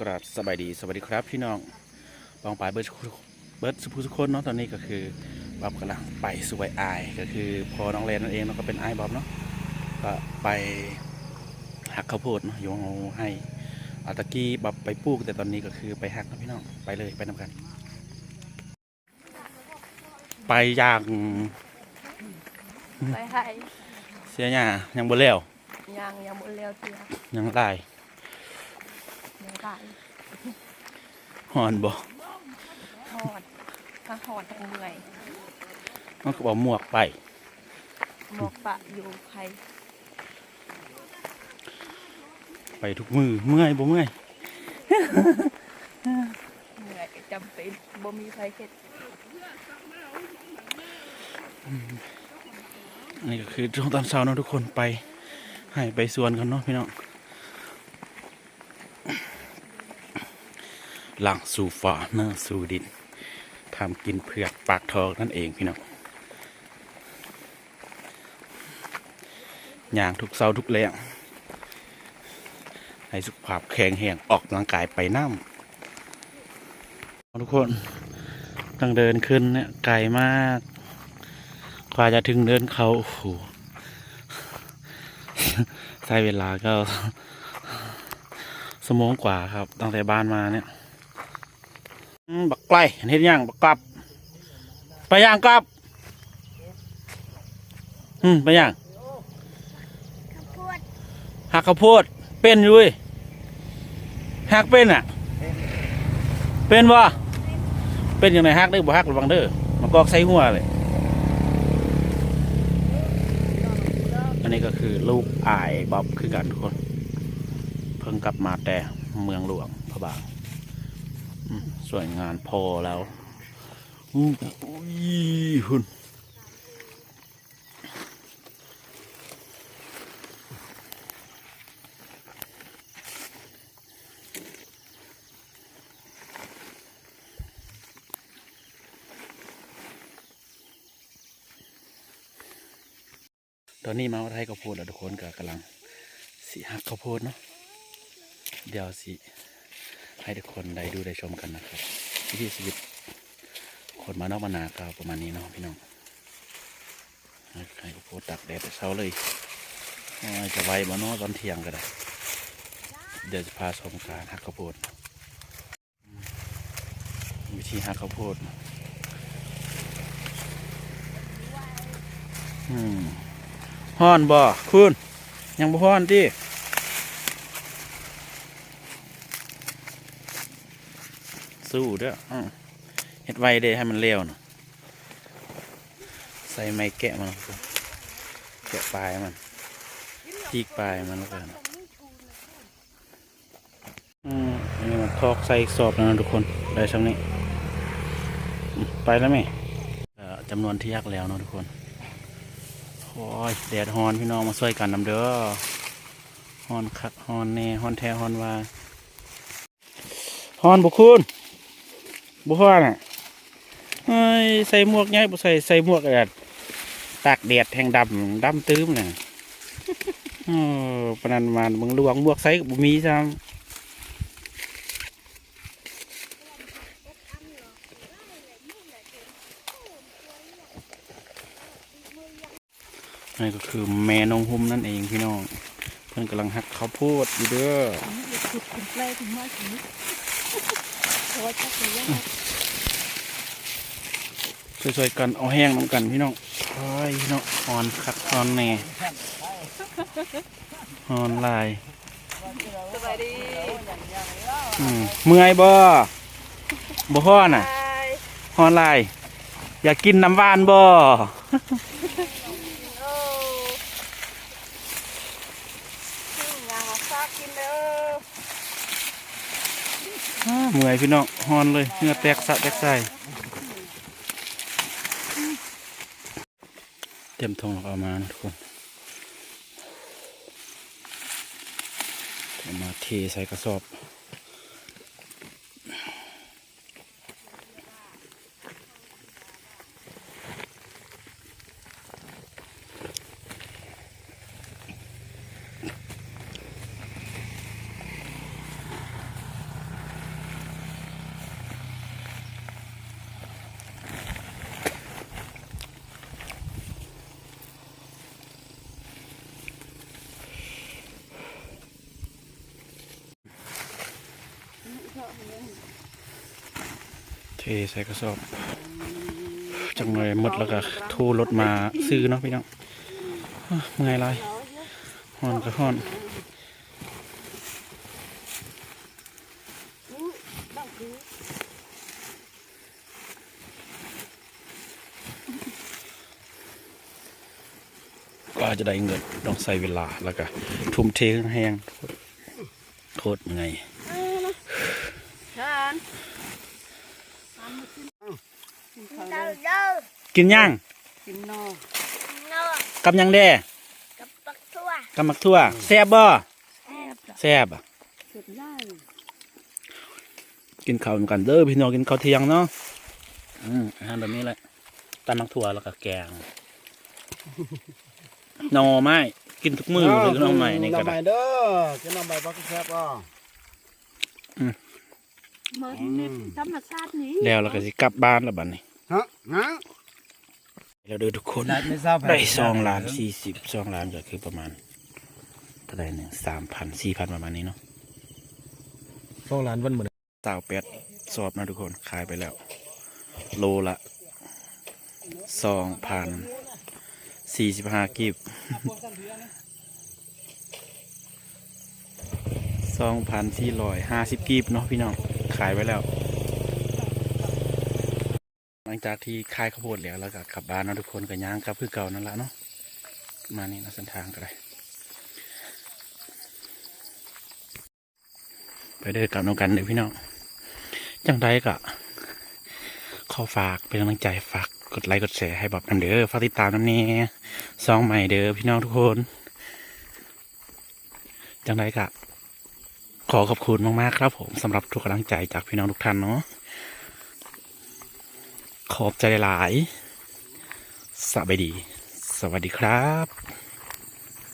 กราบสบายดีสวัสดีครับพี่น้องบองปลายเบิร์ดเบิร์ดสุภุสุคนเนาะตอนนี้ก็คือบ๊อบกำลังไปสวยอายก็คือพอน้องเลนนั่นเองเนาะก็เป็นไอ้ายบ๊อบเนาะก็ไปหักข้าวโพดเนาะโยงเอาให้อาตะกี้บ๊อบไปปลูกแต่ตอนนี้ก็คือไปหักนะพี่น้องไปเลยไปนำกัน ไปอย่างไปให้เสียหน้ายังบ่แล้วยังยังบนเร็วเทียยังได้ยั งได้หอนบ่หอดถ้าหอดทั้งเหนื่อยมันก็บอกหมวกไปหมอกปะอยู่ใครไปทุกมือเมื่อยบ่เมื่อยเหนื่อยก็จำเป็นบ่มีใครเฮ็ดอันนี้ก็คือช่วงตอนเช้าเนาะทุกคนไปให้ไปสวนกันเนาะพี่น้อง หลังสู่ฝ่าหน้าสู่ดินทำกินเผือกปากทองนั่นเองพี่น้องอย่างทุกเช้าทุกแรงให้สุขภาพแข็งแรงออกกำลังกายไปน้ำทุกคนต้องเดินขึ้นเนี่ยไกลมากกว่าจะถึงเดินเขาโอ้โหใช้เวลาก็สมองกว่าครับตั้งแต่บ้านมาเนี่ย บักไกลเห็นยังบักกลับ ไปย่างกลับ อืมไปย่างหักข้าวโพดเป็นอยู่เว้ยหักเป็นอะ เป็นวะเป็นยังไงหักได้บ่หักระวังเด้อมากอกใส่หัวเลย อันนี้ก็คือลูกอายบ๊อบคือกันทุกคน เพิ่งกลับมาแต่เมืองหลวงพระบางอืม สวยงานพอแล้วอู้ยหุ่นตอนนี้มาวัดไทยข้าวโพดแล้วทุกคนก็กำลังสีหักข้าวโพดเนาะเดี๋ยวสิ ให้ทุกคนได้ดูได้ชมกันนะครับวิถีชีวิตคนมานอกมานาก็ประมาณนี้เนาะพี่น้องให้ข้าวโพดตักแดดแต่เช้าเลยจะไวมาเนาะตอนเที่ยงก็ได้ เดี๋ยวจะพาชมการหักข้าวโพดวิธีหักข้าวโพดอืมฮ้อนบ่คุณยังบ่ฮ้อนติ สู้เด้ออื้อเฮ็ดไวเด้ให้มันเร็วน่ะใส่ไม้แกะมันครับแกะปลายมันทีกปลายมันแล้วกันอืมอันนี้มันทอกใส่สอบแล้วนะทุกคนได้ช่างนี้อืมไปแล้วไหมเอ่อจำนวนที่ยักแล้วเนาะทุกคนโอ้ยแดดฮอนพี่น้องมาช่วยกันนำเด้อฮอนคักฮอนแน่ฮอนแท้ฮอนว่าฮอนบุคุณ บุฮอนอะใส่หมวกไงบ่ใส่ใส่หมวกแบบตากแดดแทงดำดำตื้มน่ะเออปนันมามึงลวงหมวกใส่บ่มีซ้ำนี่ก็คือแม่นงหุ่มนั่นเองพี่น้องเพิ่อนกำลังหักข้าวโพดอยู่เด้อ ขุดขุดไล่ถึงมาถึงเพราะว่าชักเลยยากช่วยๆกันเอาแห้งน้ำกันพี่น้องโอ้ยพี่น้องอ่อนคักอ่อนแหน่อ่อนลายสบายดีอืมเมื่อยบ่บ่ฮ้อนน่ะไปฮ้อนลาย อยากกินน้ำหวานบ่ โอ้ซึ่งยางซากกิน เหมื่อยพี่น้องฮอนเลยเนื้อแตกสะแตกใส่เต็มทงเอามานะทุกคนเอามาเทใส่กระสอบ ใส่กระสอบจังเลยหมดแล้วก็ทรรถมาซื้อเนาะพี่น้องเมื่อยไรเราเยอะฮ้อนก็อนอู้ดอกดูก็จะได้เงินต้องใส่เวลาแล้วก็ทุ่มเทแห้งโคตรเหนื่อย ทานทานมากิน กินข้าวเลเด้อยเด้อกินย่างกินนอเนาะกับหยังแด่กับปักทั่วกับมักทั่วแซ่บบ่แอบจ้ะแซ่บอะสุดได้กินข้าวเหมือนกันเด้อพี่น้องกินข้าวเที่ยงเนาะอืมอาหารแบบนี้แหละตำมักทั่วแล้วก็แกงหน่อไม้กินทุกมื้อเลยก็หน่อไม้นี่ก็น้ำใหได้ม่เด้อกินน้ำใหม่ปักแซ่บก็เมื่อเน็ตธรรมชาตินี้แล้วเราก็สิกลับบ้านแล้วบัดนี้ ฮะงะแล้วเด้อทุกคนได้ไม่ทราบได้สองล้านสี่สิบสองล้านก็คือประมาณเท่าไหร่เนี่ยสามพันสี่พันประมาณนี้เนาะสองล้านวันเหมือนสาวเป็ดสอบนะทุกคนขายไปแล้ว โลละสองพันสี่สิบห้ากิบสองพันสี่ร้อยห้าสิบกิบเนาะพี่น้อง ขายไปแล้ว หลังจากที่ขายข้าวโพดแล้วแล้วก็กลับบ้านเนาะทุกคนก็ย่างกับคือเก่านั่นแหละเนาะมานี่นะเส้นทางก็ได้ไปเดินกลับน้องกันเดี๋ยวพี่น้องจังไดก็ขอฝากเป็นกำลังใจฝากกดไลค์กดแชร์ให้บอกน้ำเด้อฝากติดตามน้ำเน่ซองใหม่เด้อพี่น้องทุกคน จังไดก็ขอขอบคุณมากๆครับผมสำหรับทุกกำลังใจจากพี่น้องทุกท่านเนาะ ขอบใจหลายสวัสดี สวัสดีครับ